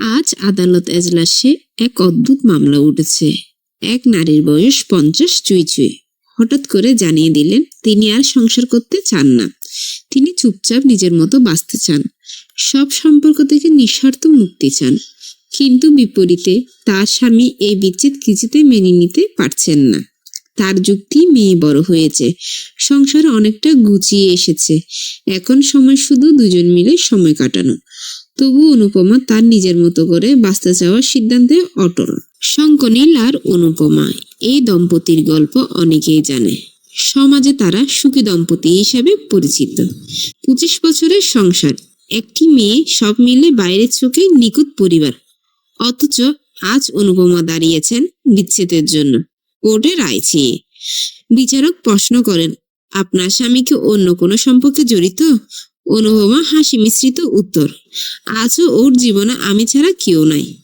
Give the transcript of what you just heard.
আজ আদালত এজলাসে এক অদ্ভুত মামলা উঠেছে। এক নারীর বয়স পঞ্চাশ চুই চুই। হঠাৎ করে জানিয়ে দিলেন, তিনি আর সংসার করতে চান না। তিনি চুপচাপ নিজের মতো বাঁচতে চান। সব সম্পর্ক থেকে নিঃস্বার্থ মুক্তি চান। কিন্তু বিপরীতে তার স্বামী এই বিচ্ছেদ কিছুতে মেনে নিতে পারছেন না। তার যুক্তি মেয়ে বড় হয়েছে। সংসার অনেকটা গুছিয়ে এসেছে। এখন সময় শুধু দুজন মিলে সময় কাটানো। তবু অনুপমা তার নিজের মতো করে বাঁচতে চাওয়ার সিদ্ধান্তে অটল। শঙ্কনীল আর অনুপমা, এই দম্পতির গল্প অনেকেই জানে। সমাজে তারা সুখী দম্পতি হিসেবে পরিচিত। পঁচিশ বছরের সংসার, একটি মেয়ে সব মিলে বাইরের চোখে নিখুঁত পরিবার। অথচ আজ অনুপমা দাঁড়িয়েছেন বিচ্ছেদের জন্য। কোর্টে রায় চেয়ে। বিচারক প্রশ্ন করেন, আপনার স্বামী কি অন্য কোনো সম্পর্কে জড়িত? অনুপমা হাসি মিশ্রিত উত্তর। আজও ওর জীবনে আমি ছাড়া কেউ নাই।